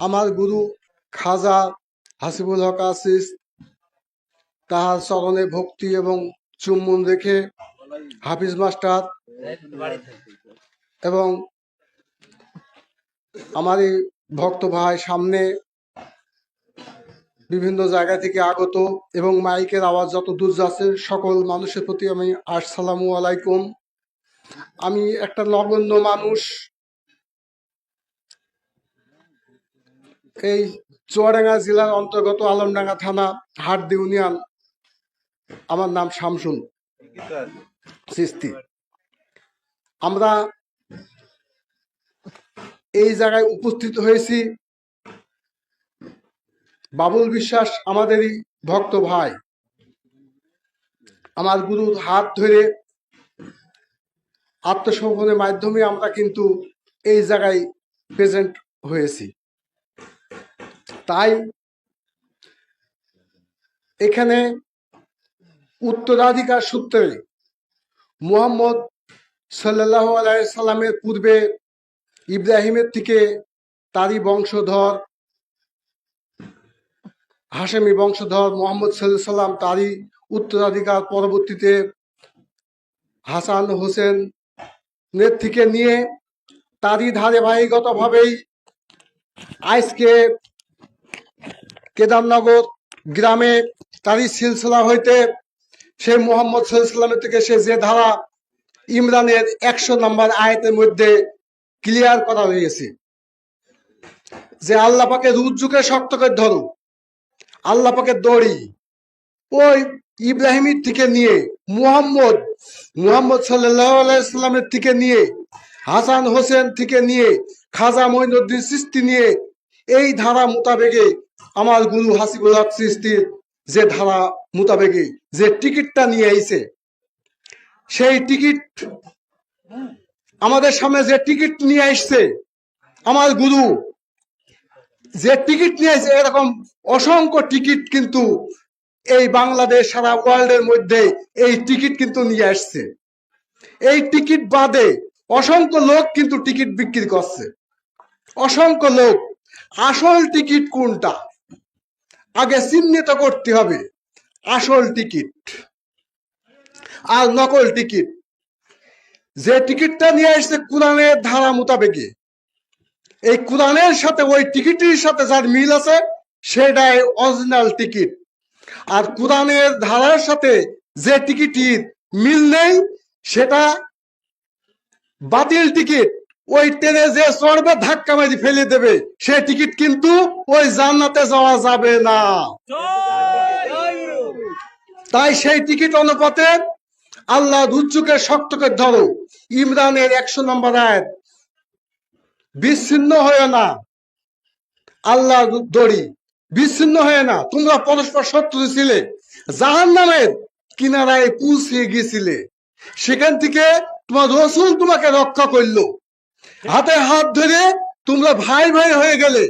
আমার গুরু খাজা হাসিবুল হক আসিস তাহার চরণে ভক্তি এবং চুম্বন রেখে হাফিজ মাস্টার এবং আমার এই ভক্ত ভাই সামনে বিভিন্ন জায়গা থেকে আগত এবং মাইকের আওয়াজ যত দূর যাচ্ছে সকল মানুষের প্রতি আমি আসসালামু আলাইকুম। আমি একটা নগণ্য মানুষ এই চুয়াডাঙ্গা জেলার অন্তর্গত আলমডাঙ্গা থানা হাটদি ইউনিয়ন। আমার নাম শামসুল সৃষ্টি আমরা এই জায়গায় উপস্থিত হয়েছি। বাবুল বিশ্বাস আমাদেরই ভক্ত ভাই। আমার গুরুর হাত ধরে আত্মসমর্পণের মাধ্যমে আমরা কিন্তু এই জায়গায় প্রেজেন্ট হয়েছি। তাই এখানে উত্তরাধিকার সূত্রে মুহাম্মদ সাল্লাহ সাল্লামের পূর্বে ইব্রাহিমের থেকে তারই বংশধর হাসেমি বংশধর মোহাম্মদ সাল্লাম, তারই উত্তরাধিকার পরবর্তীতে হাসান হোসেন নের থেকে নিয়ে তারই ধারাবাহিকতাভাবেই আজকে কেদারনগর গ্রামে তারই সিলসিলা হইতে সে মোহাম্মদ সাল্লামের থেকে সে যে ধারা ইমরানের একশো নম্বর আয়তের মধ্যে ক্লিয়ার করা হয়েছে যে আল্লাহ পাকে রুজ্জুকে শক্ত করে ধরো, আল্লাহ পাকে দড়ি, ওই ইব্রাহিমের থেকে নিয়ে মুহাম্মদ মুহাম্মদ সাল্লামের থেকে নিয়ে, হাসান হোসেন থেকে নিয়ে, খাজা মঈনুদ্দিন সৃষ্টি নিয়ে এই ধারা মোতাবেকে আমার গুরু হাসিবুল হক সৃষ্টির যে ধারা মোতাবেকে যে টিকিটটা নিয়ে আইছে, সেই টিকিট আমাদের সামনে যে টিকিট নিয়ে আসছে আমার গুরু, যে টিকিট নিয়ে আসছে এরকম অসংখ্য টিকিট কিন্তু এই বাংলাদেশ সারা ওয়ার্ল্ডের মধ্যে এই টিকিট কিন্তু নিয়ে আসছে। এই টিকিট বাদে অসংখ্য লোক কিন্তু টিকিট বিক্রি করছে। অসংখ্য লোক আসল টিকিট কোনটা? আগে চিহ্নিত করতে হবে। আসল টিকিট। আর নকল টিকিট। যে টিকিটটা নিয়ে আসছে কোরআনের ধারা মোতাবেকে এই কোরআনের সাথে, ওই টিকিটের সাথে যার মিল আছে, সেটাই অরিজিনাল টিকিট। আর কোরআনের ধারার সাথে যে টিকিটের মিল নেই, সেটা বাতিল টিকিট। ওই ট্রেনে যে চড়বে, ধাক্কা মারি ফেলে দেবে। সে টিকিট কিন্তু ওই জান্নাতে যাওয়া যাবে না। তাই সেই টিকিট অনুপাতে আল্লাহ দুচুকে শক্তকে ধরো। ইমরানের একশো নম্বর আয়াত, বিচ্ছিন্ন হয়ে না। আল্লাহ দড়ি, বিচ্ছিন্ন হয়ে না। তোমরা পরস্পর শত্রু ছিলে জাহান নামের কিনারায় পৌঁছিয়ে গিয়েছিলে। সেখান থেকে তোমার রসুল তোমাকে রক্ষা করল। হাতে হাত ধরে তোমরা ভাই ভাই হয়ে গেলে।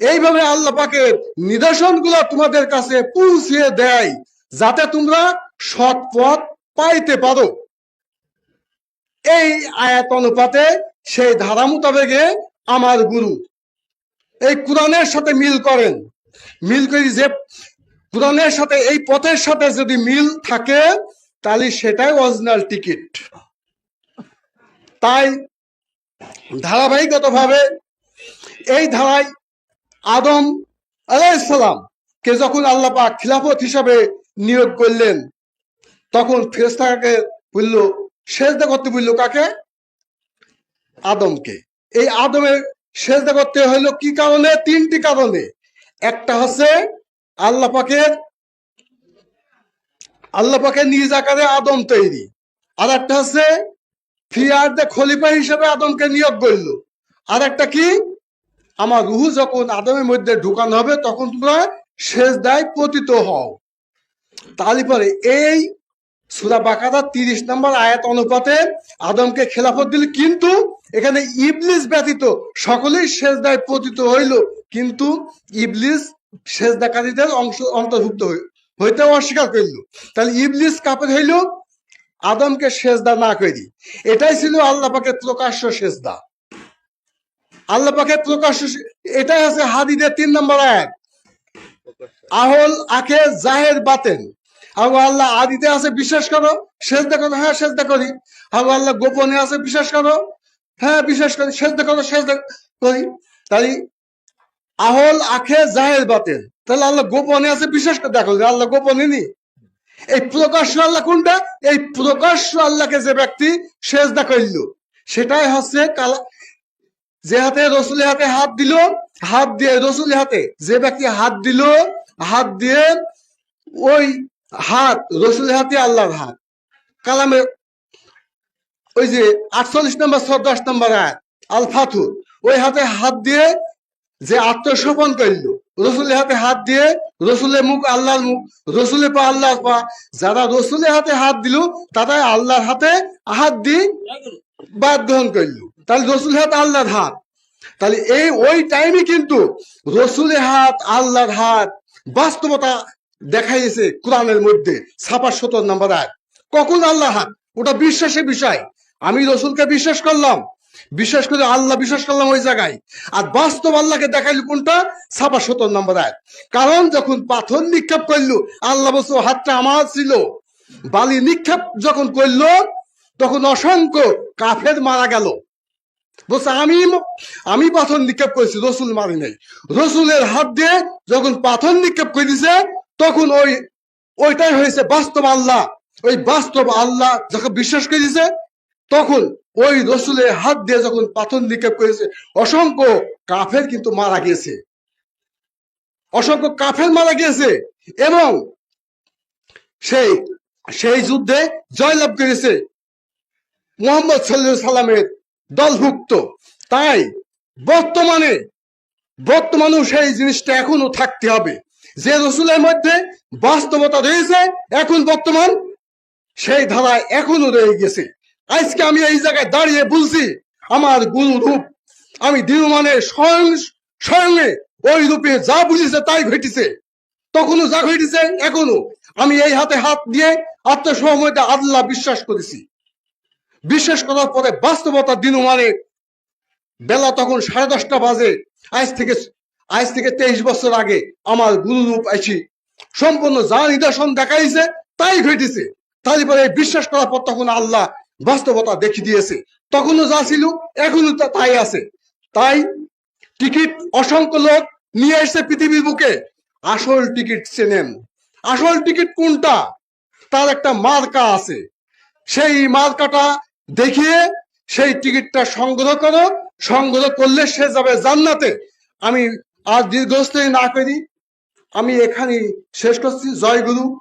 এইভাবে আল্লাহ পাকের নিদর্শনগুলা তোমাদের কাছে পৌঁছিয়ে দেয়, যাতে তোমরা সৎ পথ পাইতে পারো। এই আয়াত অনুপাতে সেই ধারা মোতাবেকে আমার গুরু এই কোরআনের সাথে মিল করেন। মিল করি যে কোরআনের সাথে, এই পথের সাথে যদি মিল থাকে, তাহলে সেটাই অরিজিনাল টিকিট তাই ধারাবাহিকতভাবে এই ধারায় আদম কে যখন আল্লাহ পাক খিলাফত হিসাবে নিয়োগ করলেন, তখন ফেরেস্তাকে বলল? সেজদা করতে বলল কাকে? আদমকে। এই আদমের সেজদা করতে হইল কি কারণে? তিনটি কারণে। একটা হচ্ছে আল্লাহ পাকের আল্লাহ পাকের নিজ আকারে আদম তৈরি। আর একটা হচ্ছে ফিয়ারদে খলিফা হিসেবে আদমকে নিয়োগ করল। আর একটা কি? আমার রুহু যখন আদমের মধ্যে ঢুকানো হবে, তখন তোমরা শেষ দায় পতিত হও। তারপরে এই সুরা বাকারা তিরিশ নম্বর আয়াত অনুপাতে আদমকে খেলাফত দিল, কিন্তু এখানে ইবলিস ব্যতীত সকলেই শেষ দায় পতিত হইল, কিন্তু ইবলিস সেজদাকারীদের অংশ অন্তর্ভুক্ত হইতে অস্বীকার করল। তাহলে ইবলিস কাপড় হইল আদমকে সেজদা না করি এটাই ছিল আল্লাহ পাকের প্রকাশ্য সেজদা। আল্লাহ পাকে প্রকাশ এটাই আছে হাদিদের তিন নম্বর এক আহল আখে জাহের বাতেন। আগো আল্লাহ আদিতে আছে, বিশ্বাস করো। সেজদা করো হ্যাঁ সেজদা করি। আগো আল্লাহ গোপনে আছে, বিশ্বাস করো। হ্যাঁ বিশ্বাস করি, সেজদা করো, সেজদা করি। তাই আহল আখে জাহের বাতেন। তাহলে আল্লাহ গোপনে আছে, বিশ্বাস করে দেখো, আল্লাহ গোপনে নি এই প্রকাশ্য আল্লাহ কোনটা? এই প্রকাশ্য আল্লাহকে যে ব্যক্তি সেজদা করল, সেটাই হচ্ছে কালা যে হাতে রসুলের হাতে হাত দিল, হাত দিয়ে রসুলের হাতে যে ব্যক্তি হাত দিল, হাত দিয়ে ওই হাত, রসুলের হাতে আল্লাহর হাত। কালামে ওই যে আটচল্লিশ নম্বর দশ নম্বর আয়াত আল ফাথুর ওই হাতে হাত দিয়ে যে আত্মসমর্পণ করল রসুলের হাতে হাত দিয়ে রসুলের মুখ আল্লাহর মুখ, রসুলের পা আল্লাহর পা। যারা রসুলের হাতে হাত দিল তারা আল্লাহর হাতে হাত দিয়ে বাদ গ্রহণ করল। তাহলে রসুলের হাত আল্লাহর হাত। তাহলে এই, ওই টাইমে কিন্তু রসুলের হাত, আল্লাহর হাত বাস্তবতা দেখাইছে কোরআনের মধ্যে, ছাপার সত্তর নম্বর এক কখন আল্লাহ হাত? ওটা বিশ্বাসের বিষয়। আমি রসুলকে বিশ্বাস করলাম। বিশ্বাস করে আল্লাহ বিশ্বাস করলাম ওই জায়গায়। আর বাস্তব আল্লাহকে দেখাইল কোনটা? ছাপা সত্তর নম্বর আয় কারণ যখন পাথর নিক্ষেপ করল, আল্লাহ বলছো হাতটা আমার ছিল। বালি নিক্ষেপ যখন করল, তখন অসংখ্য কাফের মারা গেল। বলছে, আমি আমি পাথর নিক্ষেপ করেছি, রসুল মারি নাই। রসুলের হাত দিয়ে যখন পাথর নিক্ষেপ করে দিছে, তখন ওই, ওইটাই হয়েছে বাস্তব আল্লাহ। ওই বাস্তব আল্লাহ যখন বিশ্বাস করে দিছে তখন ওই রসুলের হাত দিয়ে যখন পাথর নিক্ষেপ করেছে, অসংখ্য কাফের কিন্তু মারা গিয়েছে। অসংখ্য কাফের মারা গিয়েছে এবং সেই সেই যুদ্ধে জয়লাভ করেছে মোহাম্মদ সাল্লাহ সাল্লামের দলভুক্ত। তাই বর্তমানে, বর্তমানেও সেই জিনিসটা এখনও থাকতে হবে। যে রসুলের মধ্যে বাস্তবতা রয়েছে, এখন বর্তমান সেই ধারায় এখনও রয়ে গেছে আজকে আমি এই জায়গায় দাঁড়িয়ে বলছি, আমার গুরু রূপ। আমি দিনমানে স্বয়ং, স্বয়ংে ওই রূপে যা বুঝেছে তাই ঘটেছে। তখনও যা ঘটেছে এখনও আমি এই হাতে হাত দিয়ে আত্মসময়টা আল্লাহ বিশ্বাস করেছি। বিশ্বাস করার পরে বাস্তবতা দিন মানে বেলা তখন সাড়ে দশটা বাজে। আজ থেকে আজ থেকে তেইশ বছর আগে আমার গুরুরূপ আইছি সম্পূর্ণ যা নিদর্শন দেখাইছে তাই ঘটেছে। তারপরে বিশ্বাস করার পর তখন আল্লাহ বাস্তবতা দেখি দিয়েছে। তখনও যা ছিল এখনও তাই আছে। তাই টিকিট অসংখ্য লোক নিয়ে এসে পৃথিবীর বুকে। আসল টিকিট চেনেন। আসল টিকিট কোনটা? তার একটা মার্কা আছে। সেই মার্কাটা দেখিয়ে সেই টিকিটটা সংগ্রহ করো। সংগ্রহ করলে সে যাবে জান্নাতে। আমি আর দীর্ঘস্থায়ী না করি। আমি এখানে শেষ করছি। জয় গুরু।